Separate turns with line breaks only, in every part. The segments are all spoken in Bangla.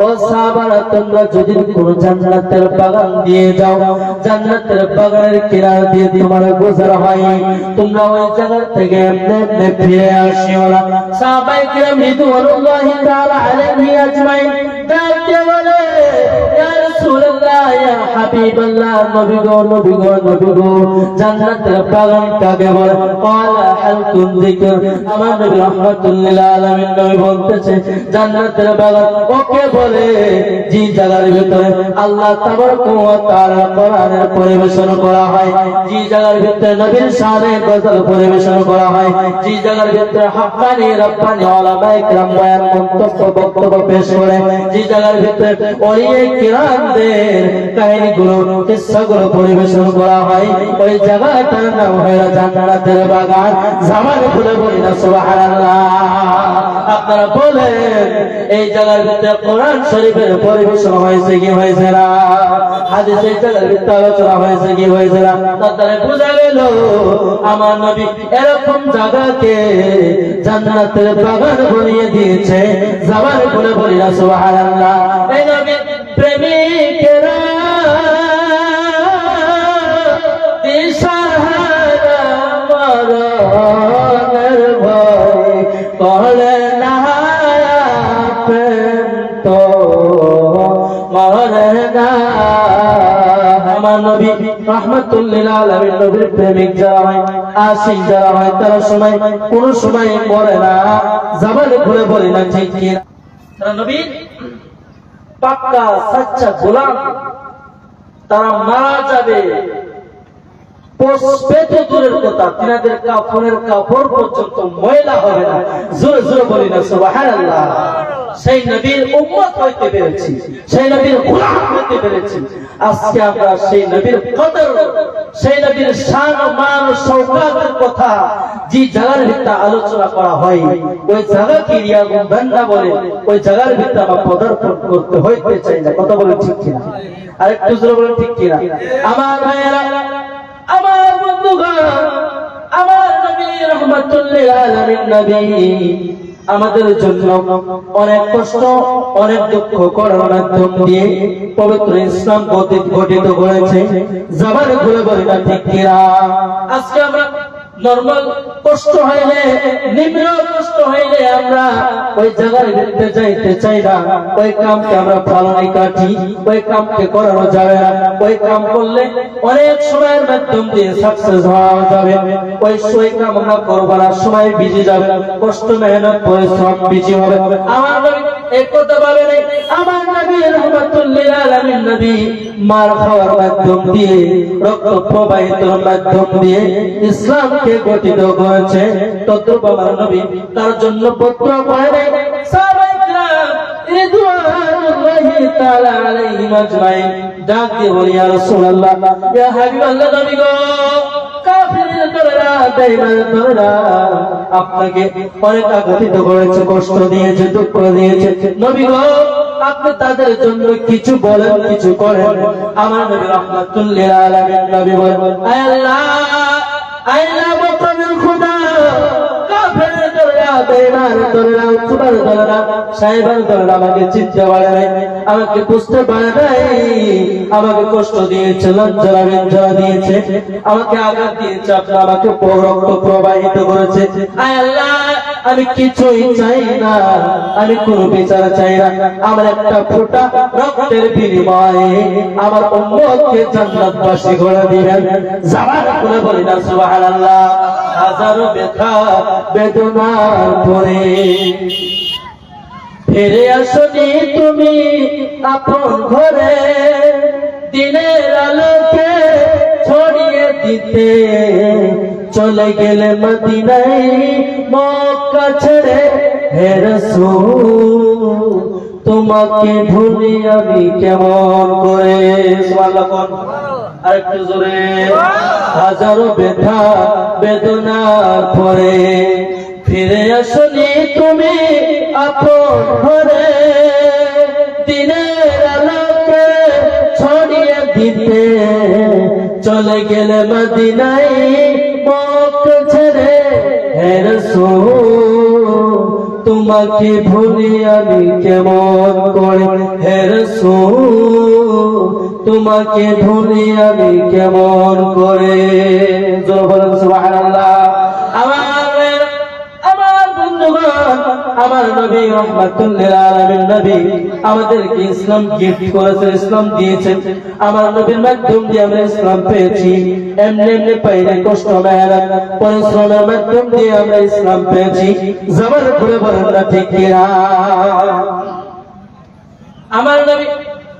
ও সাহাবারা, তোমরা যদি কোন জান্নাতের বাগান দিয়ে যাও, জান্নাতের বাগানের দিয়ে তোমার হয়, তোমরা ওই জায়গা থেকে এমনি ফিরে আসিও না। বলে জান্নাতের বাগান কাকে বলে? ওকে বলে, যে জায়গার ভিতরে আল্লাহ তাআলা কোরআনের পরিবেশন করা হয়, যে জায়গার ভিতরে নবীর শানে গজল পরিবেশন করা হয়, যে জায়গার ভিতরে হাক্কানি রব্বানি কিরাম বয়ান বক্তব্য পেশ করে, যে জায়গার ওলিয়ে কিরামদের পরিবেশন করা হয়, ওই জায়গাটার নাম হলো জান্নাতের বাগান। খুলে বলি না, সুবহানাল্লাহ। আপনারা বলেন, এই জায়গার ভিতরে কোরআন শরীফের পরিবেশন হয়েছে কি হয়েছে না? হয়েছে কি হয়েছে না? গেল, আমার নবী এরকম জায়গাকে জান্নাতের বাগান বানিয়ে দিয়েছে। বলি না, সুবহানাল্লাহ। এই নবী প্রেমিকেরা না নবী রহমতুল্লিল আলমীর নবীর প্রেমিক যারা হয়, আশিক যারা হয়, তারা সময়, কোন সময় মরে না জামানে ঘুরে বলে না ঠিক কি তারা নবীর পাক্কা, সাচ্চা গোলাম। তারা মারা যাবে। কথা, তিনাদের কাপড়ের কাপড় পর্যন্ত ময়লা হবে না। জোরে জোরে বলি না, সুবহানাল্লাহ। সেই নবীর উম্মত হইতে পেরেছি, সেই নবীর গোলাম হইতে পেরেছি। আজকে আমরা সেই নবীর কদর, সেই নবীর শান মান ও শৌকাতের কথা যে জায়গার আলোচনা করা হয়, ওই জায়গাকে রিয়া গুম্বান্না বলে, ওই জায়গার ভিতরে আমরা পদার্পণ করতে হইতে চাই না। কথা বলে ঠিক কিনা? আরেকটু জোরে বলে ঠিক কিনা? আমার ভাইয়েরা, আমার বন্ধুগণ, আমার নবী রহমাতুল্লিল আলামিন নবী আমাদের জন্য অনেক কষ্ট, অনেক দুঃখ করার মাধ্যম দিয়ে পবিত্র ইসলাম গঠিত করেছে। জামান ঘুরে বলি না, ঠিক আজকে আমরা নর্মাল কষ্ট হইলে, নিম্ন কষ্ট হইলে আমরা ওই জায়গায় ঘুরতে যাইতে চাই না। ওই কামকে আমরা পালনে কাটি, ওই কামকে করানো যাবে না। ওই কাম করলে অনেক সময়ের মাধ্যম দিয়ে সাকসেস হওয়া যাবে। ওই ওই কাম আমরা করব না সময় বিজি যাবে, কষ্ট, মেহনত পরিশ্রম বিজি হবে। আমার এই কথা বলে আমার নবী রহমাতুল্লিল আলামিন নবী মার খাওয়ার মাধ্যম দিয়ে, রক্ত ইসলামকে গঠিত করেছে। তার জন্য পত্র পড়ে নাই। সাহাবায়ে বলি, ইয়া রাসূলুল্লাহ নবী গো। আপনাকে অনেক করেছে, কষ্ট দিয়েছে, দুঃখ দিয়েছে। নবী গো, আপনি তাদের জন্য কিছু বলেন, কিছু করেন। আমার নবী নবী বলেন, আল্লাহ আমাকে কষ্ট দিয়েছে, লজ্জা লাঞ্ছনা দিয়েছে, আমাকে আঘাত দিয়েছে, আপনি আমাকে রক্ত প্রবাহিত করেছে। আমি কিছুই চাই না, আমি কোন বিচার চাই না, আমার একটা ফোঁটা রক্তের বিনিময়ে আমার উম্মতকে জান্নাতবাসী করে দিবেন। জামান করে বলি না, সুবহানাল্লাহ। হাজারো ব্যথা বেদনার পরে ফিরে আসনি তুমি আপন ঘরে, দিনের আলোকে ছড়িয়ে দিতে। চলে গেলে মদিনায় মক্কা ছেড়ে, হে তোমাকে ভুলি আমি কেমন করে? সুবহানাল্লাহ হাজারো ব্যথা বেদনার পরে ফিরে আসনি তুমি আপন ঘরে। দিনের আলোকে ছড়িয়ে চলে গেলে মদিনায় মক্কা ছেড়ে। হে তোমাকে ভুলি আমি কেমন করে? হে রাসূল তোমাকে ভুলি আমি কেমন করে? আমার নবী আমার নবীর মাধ্যম দিয়ে আমরা ইসলাম পেয়েছি। এমনি এমনি কষ্ট পরিশ্রমের মাধ্যম দিয়ে আমরা ইসলাম পেয়েছি। জবর করে বলেন না ঠিক আমার নবী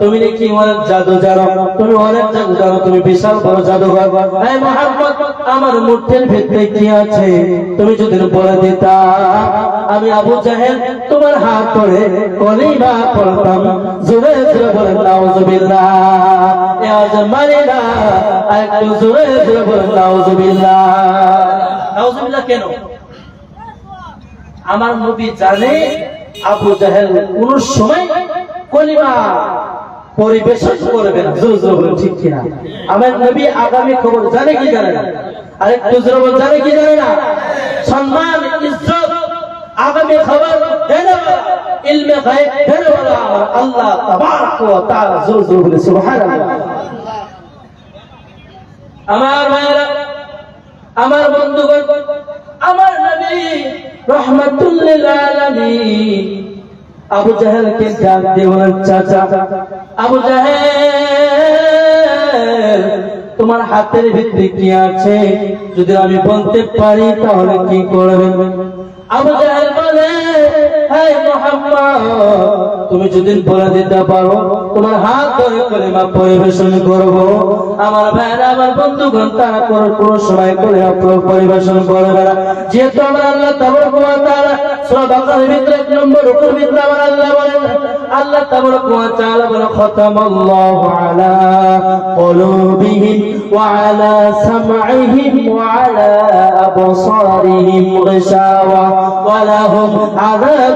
তুমি নাকি অনেক জাদু জানো তুমি অনেক জাদু জানো তুমি বিশাল বড় জাদুঘর। আমার মুঠের ভিতরে কি আছে? তুমি যদি বলে দিতা আমি আবু জাহেল তোমার হাত ধরে কলিমা পড়তাম। জোরে জোরে বলেন নাউজুবিল্লাহ। আজ মানি না একটু জোরে জোরে বলেন নাউজুবিল্লাহ। নাউজুবিল্লাহ কেন? আমার নবী জানে আবু জাহেল কোন সময় কলিমা পরিবেশন করবেন। ঠিক কিনা? আমার নবী আগামী খবর জানে কি জানে না? আরে তুজরব জানে কি জানে না? সম্মান, ইজ্জত, আগামী খবর ইলমে গায়েব দেনে আল্লাহ তাবারক ওয়া তাআলা জোর জোর বলে, সুবহানাল্লাহ। আমার ভাইরা আমার বন্ধুগণ, আমার নবী রহমাতুল লিল আলামিন আবু জাহেলকে ডাক দেওয়ার চাচা, আবু জাহেল, তোমার হাতের ভিত্তি কি আছে? যদি আমি বলতে পারি, তাহলে কি করবেন? আবু জাহেল হে মোহাম্মদ, তুমি যদি বলে দিতে পারো, তোমার হাত ধরে করে পরিবেশন করব। আমার ভাইরা, আমার বন্ধুগণ, তারা কোনো কোনো সময় করে আপনার পরিবেশন করবে না। যেহেতু আমার আল্লাহ তাবরক ওয়া তাআলা সূরা বাকারার ভিতরে এক নম্বর রুকুর ভিতরে আমার আল্লাহ বলেন, আল্লাহ তাবরক ওয়া তাআলা বলেন, খতামাল্লাহু আলা কুলুবিহিম ওয়া আলা সামঈহিম ওয়া আলা আবসারিহিম গিশাওয়া ওয়া লাহুম আযাবুন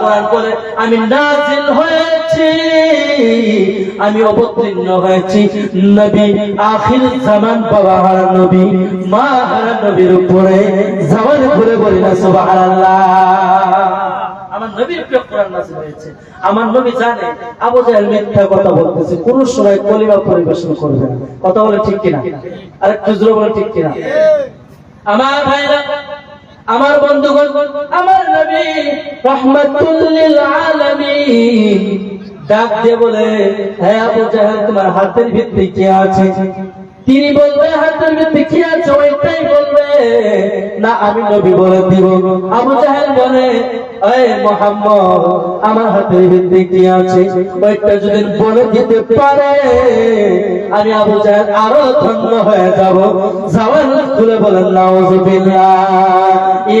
কোরআন বলে আমি নাজিল হয়েছি আমি অবতীর্ণ হয়েছি। নবী আখির জামান বাবা হারা নবী মা হারা নবীর উপরে জামান করে বলি না সুবহানাল্লাহ। আমার নবীর প্রিয় কোরআন নাযিল হয়েছে। আমার নবী জানে আবু জাহেল মিথ্যা কথা বলতেছে। কোন সময় কলিমা পরিবেশন করবে না। কথা বলে ঠিক কিনা? আর একটু জোরে বলে ঠিক কিনা? আমার ভাইরা আমার বন্ধুগণ, আমার নবী রহমাতুল লিল আলামিন। ডাক দিয়ে বলে, হে আবু জাহেল, তোমার হাতের ভিত্তি কে আছে? তিনি বলবে বলবে, না, আমি নবী বলে দিব। আবু জাহেল বলে আমার ভিতরে কি আছে? যদি বলে দিতে পারে, আমি আবু জাহেল আরও ধন্য হয়ে যাব। যাওয়ার খুলে বলেন নাউজুবিল্লাহ এই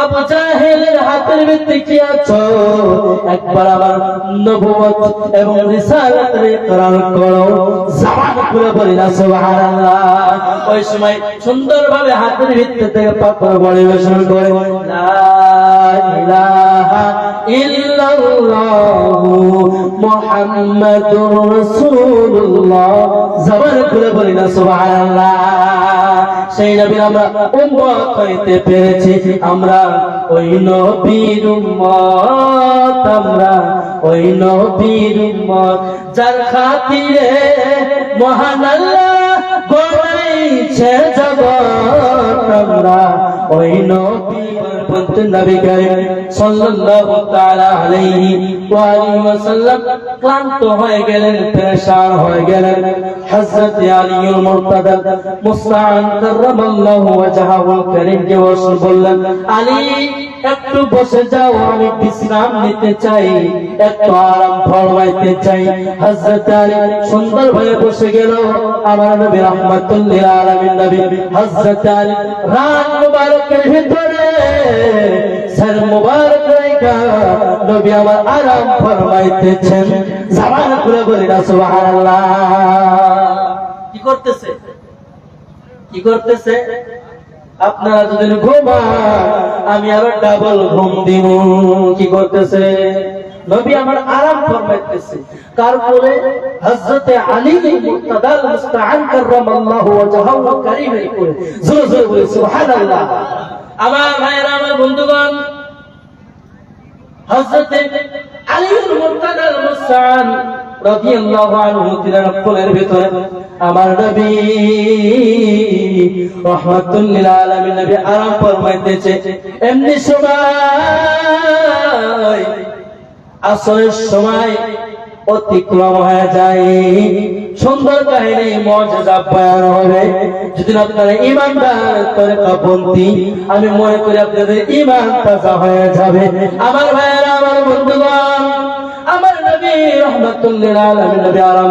আবু হাতের ভিত্তি কি আছো? একবার আমার নবুয়ত এবং রিসালাতের ইকরার করো। জামান বলি না সুবহানাল্লাহ। ওই সময় সুন্দরভাবে হাতের ভিত্তি থেকে পাথর পরিবেশন করে। ইলাহা ইল্লাল্লাহু মুহাম্মাদুর রাসূলুল্লাহ। খুলে বলি না, সুবহানাল্লাহ। সেই নবীর আমরা উম্মত হইতে পেরেছি। আমরা ওই নবীর উম্মত, আমরা ওই নবীর উম্মত। যার খাতিরে মহান আল্লাহ জগৎ, আমরা ওই নবী একটু বসে যাও, আমি বিশ্রাম নিতে চাই। একটু আরাম ফরমাইতে চাই। আলী সুন্দর ভাবে বসে গেল। আমার নবী নবী আলী, রাত মুবারকের ভিতরে সর মুবারক রেখা নবী আমার আরাম ফরমাইতেছেন। জামান খুলে বলি না সুবহানাল্লাহ। কি করতেছে? কি করতেছে? আপনারা যদি ঘুমান আমি আরও ডাবল ঘুম দিব কি করতেছে? নবী আমার আরাম ফরমাইতেছে। তারপরে হযরতে আলী মুক্তাদাল মুস্তাআন কাররামাল্লাহু ওয়াজহাহু কারীমের উপরে। জোরে জোরে বলে সুবহানাল্লাহ। আমার ভাইরা আমার বন্ধুগণ, হযরতে আলীউল রাদিয়াল্লাহু আনহু তিনার কোলের ভিতরে, আমার নবী রহমাতুল লিল আলামিন নবী আরাম ফরমাইতেছে, এমনি সময়, আসরের সময় অতিক্রম হয়ে যায়। সুন্দর কাহিনী মর্যাদা বয়ান হবে যদি আপনারা ইমানদার তরিকাপন্থী আমি মনে করি আপনাদের ইমান তাজা হয়ে যাবে। আমার ভাইয়েরা, আমার বন্ধুগণ, আমার নবী রহমাতুল্লিল আরাম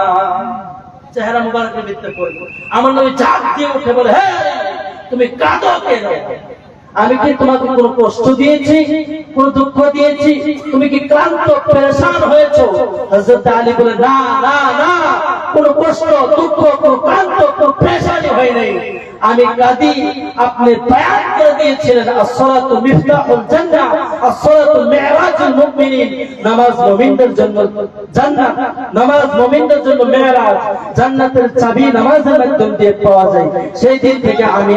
চেহারা মুবারকের ভিতরে পড়ে আমার নবী চাপ দিয়ে উঠে বলে হ্যাঁ তুমি কাঁদো কেন আমি কি তোমাকে কোনো কষ্ট দিয়েছি? কোন দুঃখ দিয়েছি? তুমি কি ক্লান্ত, পেরেশান হয়েছো? হযরত আলী বলে, না না না, কোন কষ্ট, দুঃখ, কোন ক্লান্ত, কোন পেরেশানি হয় নাই। আমি কাঁদি, আপনি বায়ান করে দিয়েছিলেন, আসসালাতু মিফতাহুল জান্নাহ। পাওয়া যায়। সেই দিন থেকে আমি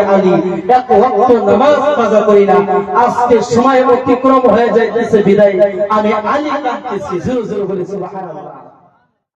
নামাজ করি না। আজকে সময় অতিক্রম হয়ে যাইতেছে বিদায়। আমি আলী কাঁদতেছি। জোরে জোরে